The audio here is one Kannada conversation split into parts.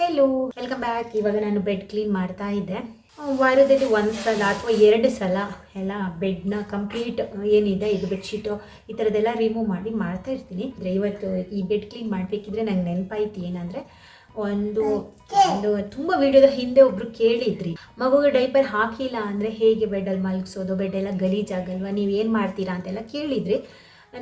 ಹೆಲೋ ವೆಲ್ಕಮ್ ಬ್ಯಾಕ್ ಇವಾಗ ನಾನು ಬೆಡ್ ಕ್ಲೀನ್ ಮಾಡ್ತಾ ಇದ್ದೆ. ವಾರದಲ್ಲಿ ಒಂದು ಸಲ ಅಥವಾ ಎರಡು ಸಲ ಎಲ್ಲ ಬೆಡ್ನ ಕಂಪ್ಲೀಟ್ ಏನಿದೆ, ಇದು ಬೆಡ್ಶೀಟು ಈ ಥರದ್ದೆಲ್ಲ ರಿಮೂವ್ ಮಾಡಿ ಮಾಡ್ತಾ ಇರ್ತೀನಿ. ಅಂದರೆ ಇವತ್ತು ಈ ಬೆಡ್ ಕ್ಲೀನ್ ಮಾಡಬೇಕಿದ್ರೆ ನಂಗೆ ನೆನಪಾಯ್ತು ಏನಂದರೆ, ಒಂದು ಒಂದು ತುಂಬ ವಿಡಿಯೋದ ಹಿಂದೆ ಒಬ್ರು ಕೇಳಿದ್ರಿ. ಮಗುಗೆ ಡೈಪರ್ ಹಾಕಿಲ್ಲ ಅಂದರೆ ಹೇಗೆ ಬೆಡ್ಡಲ್ಲಿ ಮಲಗಿಸೋದು ಬೆಡ್ಡೆಲ್ಲ ಗಲೀಜಾಗಲ್ವಾ, ನೀವು ಏನು ಮಾಡ್ತೀರಾ ಅಂತೆಲ್ಲ ಕೇಳಿದ್ರಿ.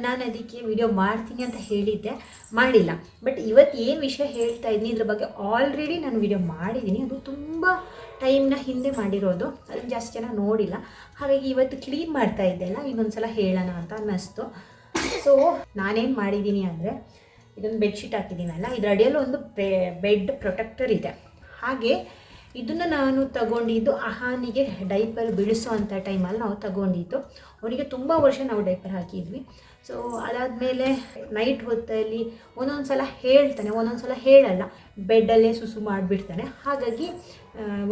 ನಾನು ಅದಕ್ಕೆ ವಿಡಿಯೋ ಮಾಡ್ತೀನಿ ಅಂತ ಹೇಳಿದ್ದೆ. ಮಾಡಿಲ್ಲ. ಬಟ್ ಇವತ್ತು ಏನು ವಿಷಯ ಹೇಳ್ತಾ ಇದ್ದೀನಿ ಇದ್ರ ಬಗ್ಗೆ ಆಲ್ರೆಡಿ ನಾನು ವಿಡಿಯೋ ಮಾಡಿದ್ದೀನಿ. ಅದು ತುಂಬ ಟೈಮ್ನ ಹಿಂದೆ ಮಾಡಿರೋದು. ಅದನ್ನು ಜಾಸ್ತಿ ಜನ ನೋಡಿಲ್ಲ. ಹಾಗಾಗಿ ಇವತ್ತು ಕ್ಲೀನ್ ಮಾಡ್ತಾ ಇದ್ದೆಲ್ಲ ಇನ್ನೊಂದು ಸಲ ಹೇಳೋಣ ಅಂತ ಅನ್ನಿಸ್ತು. ಸೊ ನಾನೇನು ಮಾಡಿದ್ದೀನಿ ಅಂದರೆ, ಇದೊಂದು ಬೆಡ್ಶೀಟ್ ಹಾಕಿದ್ದೀನಲ್ಲ ಇದರ ಅಡಿಯಲ್ಲಿ ಒಂದು ಬೆಡ್ ಪ್ರೊಟೆಕ್ಟರ್ ಇದೆ. ಹಾಗೆ ಇದನ್ನು ನಾನು ತಗೊಂಡಿದ್ದು ಅಹಾನಿಗೆ ಡೈಪರ್ ಬಿಡಿಸೋ ಟೈಮಲ್ಲಿ ನಾವು ತಗೊಂಡಿದ್ದು. ಅವರಿಗೆ ತುಂಬ ವರ್ಷ ನಾವು ಡೈಪರ್ ಹಾಕಿದ್ವಿ. ಸೊ ಅದಾದಮೇಲೆ ನೈಟ್ ಹೊತ್ತಲ್ಲಿ ಒಂದೊಂದು ಸಲ ಹೇಳ್ತಾನೆ ಒಂದೊಂದು ಸಲ ಹೇಳಲ್ಲ ಬೆಡ್ಡಲ್ಲೇ ಸುಸು ಮಾಡಿಬಿಡ್ತಾನೆ. ಹಾಗಾಗಿ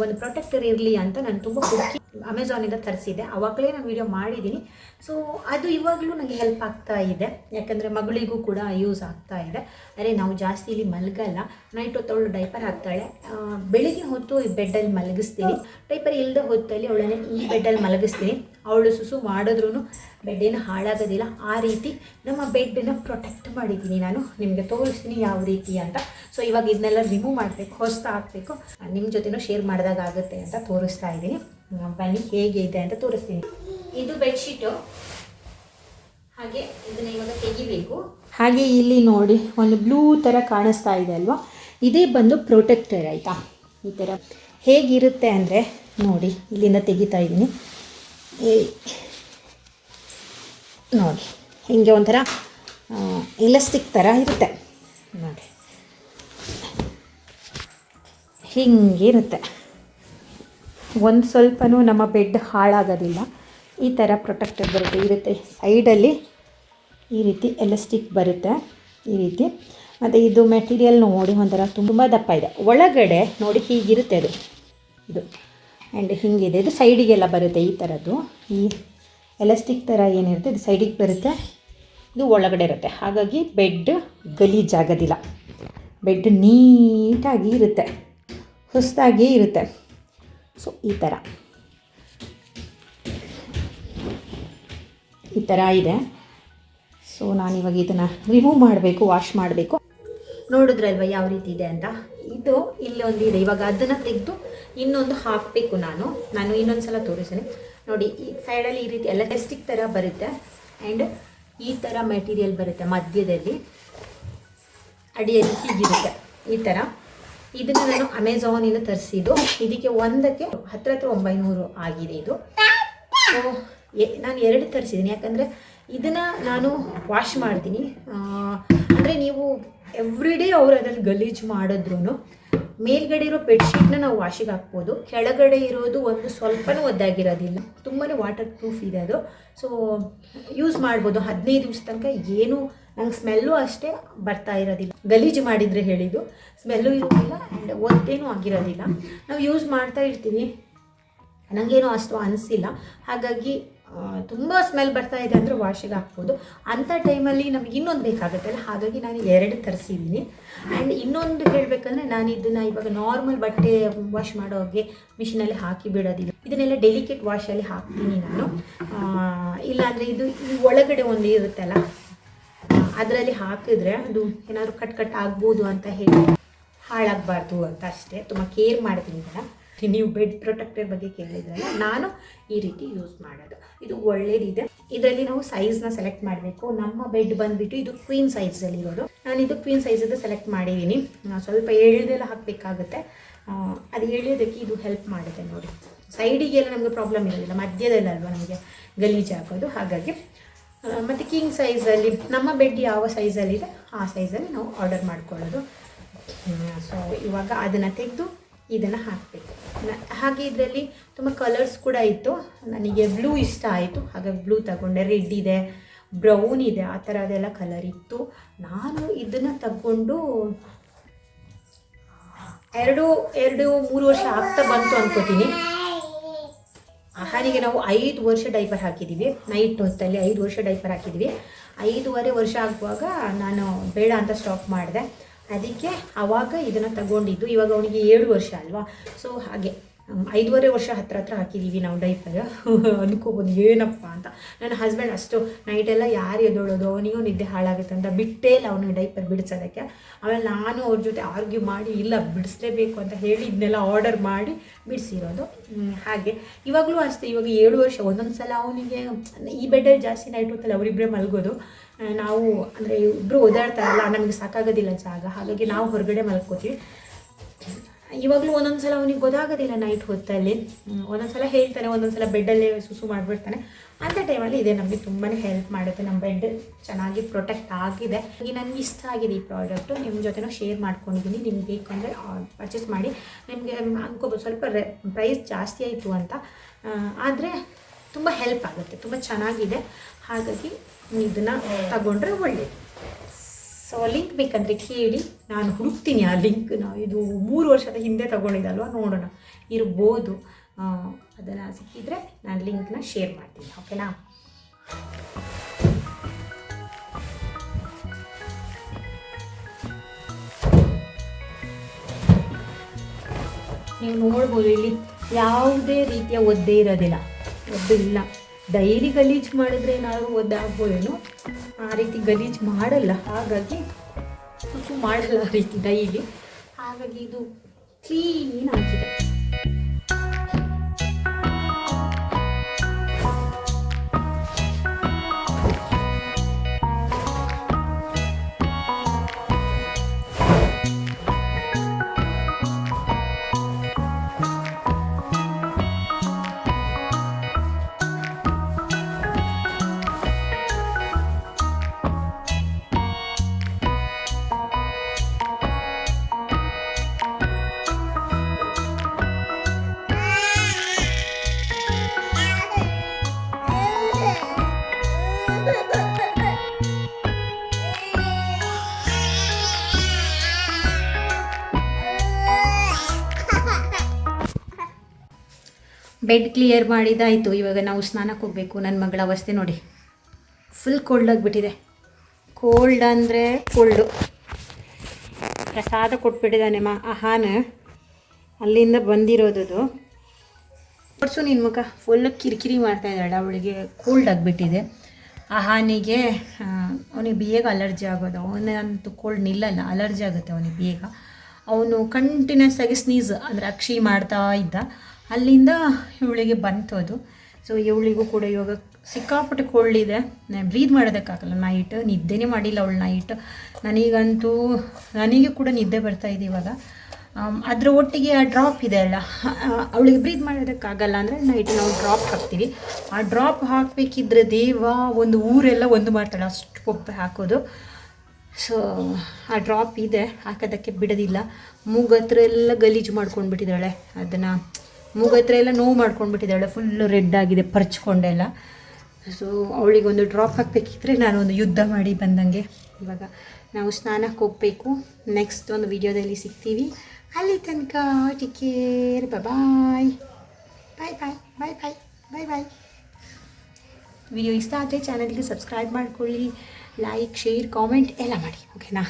ಒಂದು ಪ್ರೊಟೆಕ್ಟರ್ ಇರಲಿ ಅಂತ ನಾನು ತುಂಬ ಖುಷಿ ಅಮೆಝಾನಿಂದ ತರಿಸಿದ್ದೆ. ಅವಾಗಲೇ ನಾನು ವೀಡಿಯೋ ಮಾಡಿದ್ದೀನಿ. ಸೊ ಅದು ಇವಾಗಲೂ ನನಗೆ ಹೆಲ್ಪ್ ಆಗ್ತಾ ಇದೆ. ಯಾಕಂದರೆ ಮಗಳಿಗೂ ಕೂಡ ಯೂಸ್ ಆಗ್ತಾ ಇದೆ. ಅರೆ, ನಾವು ಜಾಸ್ತಿ ಇಲ್ಲಿ ಮಲಗಲ್ಲ. Night ಹೊತ್ತವಳು diaper ಹಾಕ್ತಾಳೆ. ಬೆಳಿಗ್ಗೆ ಹೊತ್ತು ಈ ಬೆಡ್ಡಲ್ಲಿ ಮಲಗಿಸ್ತೀನಿ. ಡೈಪರ್ ಇಲ್ಲದೆ ಹೊತ್ತಲ್ಲಿ ಅವಳನ್ನೇ ಈ ಬೆಡ್ಡಲ್ಲಿ ಮಲಗಿಸ್ತೀನಿ. ಅವಳು ಸುಸು ಮಾಡಿದ್ರೂ ಬೆಡ್ಡಿನ ಹಾಳಾಗೋದಿಲ್ಲ. ಆ ರೀತಿ ನಮ್ಮ ಬೆಡ್ಡನ್ನು ಪ್ರೊಟೆಕ್ಟ್ ಮಾಡಿದ್ದೀನಿ ನಾನು. ನಿಮಗೆ ತೋರಿಸ್ತೀನಿ ಯಾವ ರೀತಿ ಅಂತ. ಸೊ ಇವಾಗ ಇದನ್ನೆಲ್ಲ ರಿಮೂವ್ ಮಾಡಬೇಕು ಹೊಸ್ತಾ ಹಾಕಬೇಕು. ನಿಮ್ಮ ಜೊತೆನೂ ಶೇರ್ ಮಾಡಿದಾಗ ಆಗುತ್ತೆ ಅಂತ ತೋರಿಸ್ತಾ ಇದ್ದೀನಿ. ಬನ್ನಿ ಹೇಗೆ ಇದೆ ಅಂತ ತೋರಿಸ್ತೀನಿ. ಇದು ಬೆಡ್ಶೀಟು ಹಾಗೆ ಇದನ್ನ ಇವಾಗ ತೆಗಿಬೇಕು. ಹಾಗೆ ಇಲ್ಲಿ ನೋಡಿ, ಒಂದು ಬ್ಲೂ ಥರ ಕಾಣಿಸ್ತಾ ಇದೆ ಅಲ್ವಾ? ಇದೇ ಬಂದು ಪ್ರೊಟೆಕ್ಟರ್ ಆಯಿತಾ? ಈ ಥರ ಹೇಗಿರುತ್ತೆ ಅಂದರೆ ನೋಡಿ, ಇಲ್ಲಿಂದ ತೆಗಿತಾ ಇದ್ದೀನಿ. ನೋಡಿ, ಹೀಗೆ ಒಂಥರ ಇಲಸ್ಟಿಕ್ ಥರ ಇರುತ್ತೆ. ನೋಡಿ. ಹಿಂಗಿರುತ್ತೆ. ಒಂದು ಸ್ವಲ್ಪನೂ ನಮ್ಮ ಬೆಡ್ ಹಾಳಾಗೋದಿಲ್ಲ. ಈ ಥರ ಪ್ರೊಟೆಕ್ಟರ್ ಬರುತ್ತೆ. ಇರುತ್ತೆ. ಸೈಡಲ್ಲಿ ಈ ರೀತಿ ಎಲಸ್ಟಿಕ್ ಬರುತ್ತೆ. ಈ ರೀತಿ. ಮತ್ತು ಇದು ಮೆಟೀರಿಯಲ್ ನೋಡಿ, ಒಂಥರ ತುಂಬ ದಪ್ಪ ಇದೆ. ಒಳಗಡೆ ನೋಡಿ ಹೀಗಿರುತ್ತೆ ಅದು. ಇದು. ಆ್ಯಂಡ್ ಹಿಂಗಿದೆ. ಇದು ಸೈಡಿಗೆಲ್ಲ ಬರುತ್ತೆ ಈ ಥರದ್ದು ಈ ಎಲಾಸ್ಟಿಕ್ ಥರ ಏನಿರುತ್ತೆ, ಇದು ಸೈಡಿಗೆ ಬರುತ್ತೆ. ಇದು ಒಳಗಡೆ ಇರುತ್ತೆ. ಹಾಗಾಗಿ ಬೆಡ್ ಗಲೀಜಾಗೋದಿಲ್ಲ. ಬೆಡ್ ನೀಟಾಗಿ ಇರುತ್ತೆ. ಹೊಸದಾಗಿ ಇರುತ್ತೆ. ಸೊ ಈ ಥರ ಈ ಥರ ಇದೆ. ಸೊ ನಾನಿವಾಗ ಇದನ್ನು ರಿಮೂವ್ ಮಾಡಬೇಕು ವಾಶ್ ಮಾಡಬೇಕು. ನೋಡಿದ್ರಲ್ವ ಯಾವ ರೀತಿ ಇದೆ ಅಂತ? ಇದು ಇಲ್ಲಿ ಒಂದು ಇದೆ. ಇವಾಗ ಅದನ್ನು ತೆಗೆದು ಇನ್ನೊಂದು ಹಾಕಬೇಕು ನಾನು. ನಾನು ಇನ್ನೊಂದು ಸಲ ತೋರಿಸ್ತೀನಿ. ನೋಡಿ, ಈ ಸೈಡಲ್ಲಿ ಈ ರೀತಿ ಎಲ್ಲ ಟೆಸ್ಟಿಕ್ ಥರ ಬರುತ್ತೆ ಆ್ಯಂಡ್ ಈ ಥರ ಮೆಟೀರಿಯಲ್ ಬರುತ್ತೆ ಮಧ್ಯದಲ್ಲಿ. ಅಡಿಯಲ್ಲಿ ಹೀಗಿರುತ್ತೆ ಈ ಥರ ಇದನ್ನು ನಾನು ಅಮೆಝಾನಿಂದ ತರಿಸಿದ್ದು. ಇದಕ್ಕೆ ಒಂದಕ್ಕೆ ಹತ್ರ ಹತ್ರ ಒಂಬೈನೂರು ಆಗಿದೆ ಇದು. ನಾನು ಎರಡು ತರಿಸಿದ್ದೀನಿ. ಯಾಕಂದರೆ ಇದನ್ನು ನಾನು ವಾಶ್ ಮಾಡ್ತೀನಿ. ಅಂದರೆ ನೀವು ಎವ್ರಿಡೇ ಅವ್ರು ಅದನ್ನು ಗಲೀಜು ಮಾಡಿದ್ರು ಮೇಲ್ಗಡೆ ಇರೋ ಬೆಡ್ಶೀಟ್ನ ನಾವು ವಾಶಿಗೆ ಹಾಕ್ಬೋದು. ಕೆಳಗಡೆ ಇರೋದು ಒಂದು ಸ್ವಲ್ಪನೂ ಒದ್ದಾಗಿರೋದಿಲ್ಲ. ತುಂಬಾ ವಾಟರ್ ಪ್ರೂಫ್ ಇದೆ ಅದು. ಸೊ ಯೂಸ್ ಮಾಡ್ಬೋದು. ಹದಿನೈದು ದಿವಸ ತನಕ ಏನು ನಂಗೆ ಸ್ಮೆಲ್ಲು ಅಷ್ಟೇ ಬರ್ತಾ ಇರೋದಿಲ್ಲ. ಗಲೀಜು ಮಾಡಿದರೆ ಹೇಳಿದ್ದು. ಸ್ಮೆಲ್ಲು ಇರೋದಿಲ್ಲ ಆ್ಯಂಡ್ ಒತ್ತೇನೂ ಆಗಿರೋದಿಲ್ಲ. ನಾವು ಯೂಸ್ ಮಾಡ್ತಾ ಇರ್ತೀವಿ. ನನಗೇನು ಅಷ್ಟು ಅನಿಸಿಲ್ಲ. ಹಾಗಾಗಿ ತುಂಬ ಸ್ಮೆಲ್ ಬರ್ತಾ ಇದೆ ಅಂದರೆ ವಾಶಿಗೆ ಹಾಕ್ಬೋದು. ಅಂಥ ಟೈಮಲ್ಲಿ ನಮಗೆ ಇನ್ನೊಂದು ಬೇಕಾಗುತ್ತಲ್ಲ ಹಾಗಾಗಿ ನಾನು ಎರಡು ತರಿಸಿದ್ದೀನಿ. ಆ್ಯಂಡ್ ಇನ್ನೊಂದು ಹೇಳಬೇಕಂದ್ರೆ ನಾನು ಇದನ್ನು ಇವಾಗ ನಾರ್ಮಲ್ ಬಟ್ಟೆ ವಾಶ್ ಮಾಡೋಗೆ ಮಿಷಿನಲ್ಲಿ ಹಾಕಿ ಬಿಡೋದಿಲ್ಲ. ಇದನ್ನೆಲ್ಲ ಡೆಲಿಕೇಟ್ ವಾಶಲ್ಲಿ ಹಾಕ್ತೀನಿ ನಾನು. ಇಲ್ಲಾಂದರೆ ಇದು ಒಳಗಡೆ ಒಂದು ಇರುತ್ತಲ್ಲ ಅದರಲ್ಲಿ ಹಾಕಿದ್ರೆ ಅದು ಏನಾದರೂ ಕಟ್ ಕಟ್ ಆಗ್ಬೋದು ಅಂತ ಹೇಳಿ ಹಾಳಾಗಬಾರ್ದು ಅಂತ ಅಷ್ಟೇ. ತುಂಬ ಕೇರ್ ಮಾಡ್ತೀನಿ ಇದನ್ನು ನೀವು ಬೆಡ್ ಪ್ರೊಟೆಕ್ಟರ್ ಬಗ್ಗೆ ಕೇಳಿದ್ರಲ್ಲ, ನಾನು ಈ ರೀತಿ ಯೂಸ್ ಮಾಡೋದು. ಇದು ಒಳ್ಳೇದಿದೆ. ಇದರಲ್ಲಿ ನಾವು ಸೈಜ್ನ ಸೆಲೆಕ್ಟ್ ಮಾಡಬೇಕು. ನಮ್ಮ ಬೆಡ್ ಬಂದುಬಿಟ್ಟು ಇದು ಕ್ವೀನ್ ಸೈಜಲ್ಲಿ ಇರೋದು. ನಾನು ಇದು ಕ್ವೀನ್ ಸೈಜದ್ದು ಸೆಲೆಕ್ಟ್ ಮಾಡಿದ್ದೀನಿ ಸ್ವಲ್ಪ ಎಳ್ದೆಲ್ಲ ಹಾಕಬೇಕಾಗುತ್ತೆ. ಅದು ಎಳೆಯೋದಕ್ಕೆ ಇದು ಹೆಲ್ಪ್ ಮಾಡುತ್ತೆ ನೋಡಿ. ಸೈಡಿಗೆಲ್ಲ ನಮಗೆ ಪ್ರಾಬ್ಲಮ್ ಇರೋದಿಲ್ಲ. ಮಧ್ಯದಲ್ಲಲ್ವ ನಮಗೆ ಗಲೀಜು ಹಾಕೋದು ಹಾಗಾಗಿ ಮತ್ತು ಕಿಂಗ್ ಸೈಜಲ್ಲಿ ನಮ್ಮ ಬೆಡ್ ಯಾವ ಸೈಜಲ್ಲಿದೆ ಆ ಸೈಜಲ್ಲಿ ನಾವು ಆರ್ಡರ್ ಮಾಡ್ಕೊಳ್ಳೋದು. ಸೊ ಇವಾಗ ಅದನ್ನು ತೆಗೆದು ಇದನ್ನು ಹಾಕಬೇಕು. ಹಾಗೆ ಇದರಲ್ಲಿ ತುಂಬ ಕಲರ್ಸ್ ಕೂಡ ಇತ್ತು. ನನಗೆ ಬ್ಲೂ ಇಷ್ಟ ಆಯಿತು. ಹಾಗಾಗಿ ಬ್ಲೂ ತಗೊಂಡೆ. ರೆಡ್ ಇದೆ ಬ್ರೌನ್ ಇದೆ, ಆ ಥರದೆಲ್ಲ ಕಲರ್ ಇತ್ತು. ನಾನು ಇದನ್ನು ತಗೊಂಡು ಎರಡು ಎರಡು, ಮೂರು ವರ್ಷ ಆಗ್ತಾ ಬಂತು ಅನ್ಕೋತೀನಿ. ಆಹಾರಿಗೆ ನಾವು ಐದು ವರ್ಷ ಡೈಪರ್ ಹಾಕಿದ್ದೀವಿ ನೈಟ್ ಹೊತ್ತಲ್ಲಿ ಐದು ವರ್ಷ ಡೈಪರ್ ಹಾಕಿದ್ವಿ. ಐದೂವರೆ ವರ್ಷ ಆಗುವಾಗ ನಾನು ಬೇಡ ಅಂತ ಸ್ಟಾಪ್ ಮಾಡಿದೆ. ಅದಕ್ಕೆ ಆವಾಗ ಇದನ್ನು ತಗೊಂಡಿದ್ದು ಇವಾಗ ಅವನಿಗೆ ಏಳು ವರ್ಷ ಅಲ್ವಾ? ಸೊ ಹಾಗೆ ಐದೂವರೆ ವರ್ಷ ಹತ್ರ ಹತ್ರ ಹಾಕಿದ್ದೀವಿ ನಾವು ಡೈಪರ್ ಅಂದ್ಕೋಬೋದು ಏನಪ್ಪ ಅಂತ. ನನ್ನ ಹಸ್ಬೆಂಡ್ ಅಷ್ಟು ನೈಟೆಲ್ಲ ಯಾರು ಎದ್ದೋಳೋದು? ಅವನಿಗೂ ನಿದ್ದೆ ಹಾಳಾಗುತ್ತೆ ಅಂತ ಬಿಟ್ಟೇ ಇಲ್ಲ ಅವನಿಗೆ ಡೈಪರ್ ಬಿಡಿಸೋದಕ್ಕೆ. ಆಮೇಲೆ ನಾನು ಅವ್ರ ಜೊತೆ ಆರ್ಗ್ಯೂ ಮಾಡಿ, ಇಲ್ಲ, ಬಿಡಿಸ್ಲೇಬೇಕು ಅಂತ ಹೇಳಿ ಇದನ್ನೆಲ್ಲ ಆರ್ಡರ್ ಮಾಡಿ ಬಿಡಿಸಿರೋದು. ಹಾಗೆ. ಇವಾಗಲೂ ಅಷ್ಟೇ, ಇವಾಗ ಏಳು ವರ್ಷ ಒಂದೊಂದು ಸಲ ಅವನಿಗೆ, ಈ ಬೆಡ್ಡಲ್ಲಿ ಜಾಸ್ತಿ ನೈಟ್ ಹೊತ್ತಲ್ಲ ಅವರಿಬ್ಬರೇ ಮಲಗೋದು. ನಾವು, ಅಂದರೆ ಇಬ್ಬರು ಓದಾಡ್ತಾರಲ್ಲ ನಮಗೆ ಸಾಕಾಗೋದಿಲ್ಲ ಜಾಗ. ಹಾಗಾಗಿ ನಾವು ಹೊರಗಡೆ ಮಲ್ಕೋತೀವಿ. ಇವಾಗಲೂ ಒಂದೊಂದು ಸಲ ಅವನಿಗೆ ಗೊತ್ತಾಗೋದಿಲ್ಲ ನೈಟ್ ಹೊತ್ತಲ್ಲಿ. ಒಂದೊಂದು ಸಲ ಹೇಳ್ತಾನೆ, ಒಂದೊಂದು ಸಲ ಬೆಡ್ಡಲ್ಲೇ ಸುಸು ಮಾಡಿಬಿಡ್ತಾನೆ. ಅಂಥ ಟೈಮಲ್ಲಿ ಇದೆ. ನಮಗೆ ತುಂಬಾ ಹೆಲ್ಪ್ ಮಾಡುತ್ತೆ. ನಮ್ಮ ಬೆಡ್ ಚೆನ್ನಾಗಿ ಪ್ರೊಟೆಕ್ಟ್ ಆಗಿದೆ. ಈಗ ನನಗೆ ಇಷ್ಟ ಆಗಿದೆ ಈ ಪ್ರಾಡಕ್ಟು ನಿಮ್ಮ ಜೊತೆನೂ ಶೇರ್ ಮಾಡ್ಕೊಂಡಿದ್ದೀನಿ ನಿಮ್ಗೆ ಬೇಕಂದರೆ ಪರ್ಚೇಸ್ ಮಾಡಿ. ನಿಮಗೆ ಅನ್ಕೋಬೋದು. ಸ್ವಲ್ಪ ರೆ ಪ್ರೈಸ್ ಜಾಸ್ತಿ ಆಯಿತು ಅಂತ. ಆದರೆ ತುಂಬ ಹೆಲ್ಪ್ ಆಗುತ್ತೆ. ತುಂಬ ಚೆನ್ನಾಗಿದೆ. ಹಾಗಾಗಿ ಇದನ್ನು ತಗೊಂಡ್ರೆ ಒಳ್ಳೆಯದು ಸೊ ಲಿಂಕ್ ಬೇಕಂದರೆ ಕೇಳಿ. ನಾನು ಹುಡುಕ್ತೀನಿ ಆ ಲಿಂಕ್ನ ಇದು ಮೂರು ವರ್ಷದ ಹಿಂದೆ ತಗೊಂಡಿದ್ದಲ್ವ? ನೋಡೋಣ. ಇರ್ಬೋದು. ಅದನ್ನು ಸಿಕ್ಕಿದ್ರೆ ನಾನು ಲಿಂಕ್ನ ಶೇರ್ ಮಾಡ್ತೀನಿ. ಓಕೆನಾ ನೀವು ನೋಡ್ಬೋದು ಇಲ್ಲಿ ಯಾವುದೇ ರೀತಿಯ ಒದ್ದೆ ಇರೋದಿಲ್ಲ. ಒದ್ದು ಇಲ್ಲ. ಡೈಲಿ ಗಲೀಜು ಮಾಡಿದ್ರೆ ಏನಾದರೂ ಒದ್ದೆ ಆಗ್ಬೋದೇನೋ ಆ ರೀತಿ ಗಲೀಜು ಮಾಡಲ್ಲ. ಹಾಗಾಗಿ ಸುಸು ಮಾಡಲ್ಲ ಆ ರೀತಿ ಡೈಲಿ. ಹಾಗಾಗಿ ಇದು ಕ್ಲೀನ್ ಆಗಿದೆ. ಬೆಡ್ ಕ್ಲಿಯರ್ ಮಾಡಿದಾಯಿತು. ಇವಾಗ ನಾವು ಸ್ನಾನಕ್ಕೆ ಹೋಗಬೇಕು. ನನ್ನ ಮಗಳ ಅವಸ್ಥೆ ನೋಡಿ. ಫುಲ್ ಕೋಲ್ಡ್ ಆಗಿಬಿಟ್ಟಿದೆ. ಕೋಲ್ಡ್ ಅಂದರೆ ಕೋಲ್ಡು ಪ್ರಸಾದ ಕೊಟ್ಬಿಟ್ಟಿದ್ದಾನೆ ಮಾ ಆಹಾನ. ಅಲ್ಲಿಂದ ಬಂದಿರೋದು ತೋರಿಸು ನಿನ್ನ ಮುಖ. ಫುಲ್ ಕಿರಿಕಿರಿ ಮಾಡ್ತಾ ಇದ್ದಾಳೆ ಅವಳಿಗೆ. ಕೋಲ್ಡ್ ಆಗಿಬಿಟ್ಟಿದೆ. ಆಹಾನಿಗೆ ಅವನಿಗೆ ಬೇಗ ಅಲರ್ಜಿ ಆಗೋದು. ಅವನಂತೂ ಕೋಲ್ಡ್ ನಿಲ್ಲಲ್ಲ. ಅಲರ್ಜಿ ಆಗುತ್ತೆ ಅವನಿಗೆ ಬೇಗ. ಅವನು ಕಂಟಿನ್ಯೂಸ್ ಆಗಿ ಸ್ನೀಸ್ ಅಂದರೆ ಅಕ್ಷಿ ಮಾಡ್ತಾ ಇದ್ದ. ಅಲ್ಲಿಂದ ಇವಳಿಗೆ ಬಂತು ಅದು. ಸೊ ಇವಳಿಗೂ ಕೂಡ ಇವಾಗ ಸಿಕ್ಕಾಪಟ್ಟೆ ಕೋಲ್ಡ್ ಇದೆ. ಬ್ರೀದ್ ಮಾಡೋದಕ್ಕಾಗಲ್ಲ. ನೈಟ್ ನಿದ್ದೆನೇ ಮಾಡಿಲ್ಲ ಅವಳು ನೈಟ್ ನನಗಂತೂ, ನನಗೆ ಕೂಡ ನಿದ್ದೆ ಬರ್ತಾ ಇದೆ ಇವಾಗ. ಅದರ ಅದ್ರ ಒಟ್ಟಿಗೆ ಆ ಡ್ರಾಪ್ ಇದೆ ಅಲ್ಲ. ಅವಳಿಗೆ ಬ್ರೀದ್ ಮಾಡೋದಕ್ಕಾಗಲ್ಲ ಅಂದರೆ ನೈಟ್ ನಾವು ಡ್ರಾಪ್ ಹಾಕ್ತೀವಿ. ಆ ಡ್ರಾಪ್ ಹಾಕಬೇಕಿದ್ರೆ ದೇವ, ಒಂದು ಊರೆಲ್ಲ ಒಂದು ಮಾಡ್ತಾಳೆ. ಅಷ್ಟು ಪೊಪ್ಪೆ ಹಾಕೋದು. ಸೊ ಆ ಡ್ರಾಪ್ ಇದೆ. ಹಾಕೋದಕ್ಕೆ ಬಿಡೋದಿಲ್ಲ. ಮೂಗತ್ರ ಎಲ್ಲ ಗಲೀಜು ಮಾಡ್ಕೊಂಡು ಬಿಟ್ಟಿದ್ದಾಳೆ ಅದನ್ನು ಮೂಗತ್ರ ಎಲ್ಲ ನೋವು ಮಾಡ್ಕೊಂಡ್ಬಿಟ್ಟಿದ್ದಾಳೆ ಫುಲ್ಲು ರೆಡ್ ಆಗಿದೆ ಪರ್ಚ್ಕೊಂಡೆಲ್ಲ ಸೊ ಅವಳಿಗೊಂದು ಡ್ರಾಪ್ ಹಾಕಬೇಕಿದ್ರೆ ನಾನು ಒಂದು ಯುದ್ಧ ಮಾಡಿ ಬಂದಂಗೆ. ಇವಾಗ ನಾವು ಸ್ನಾನಕ್ಕೆ ಹೋಗಬೇಕು. ನೆಕ್ಸ್ಟ್ ಒಂದು ವಿಡಿಯೋದಲ್ಲಿ ಸಿಗ್ತೀವಿ. ಅಲ್ಲಿ ತನಕ ಟಿಕೇರ್ ಬಾಯ್ ಬಾಯ್ ಬಾಯ್ ಬಾಯ್ ಬಾಯ್ ಬಾಯ್ ಬಾಯ್ ವಿಡಿಯೋ ಇಷ್ಟ ಆದರೆ ಚಾನಲ್ಗೆ ಸಬ್ಸ್ಕ್ರೈಬ್ ಮಾಡ್ಕೊಳ್ಳಿ. ಲೈಕ್ ಶೇರ್ ಕಾಮೆಂಟ್ ಎಲ್ಲ ಮಾಡಿ. ಓಕೆನಾ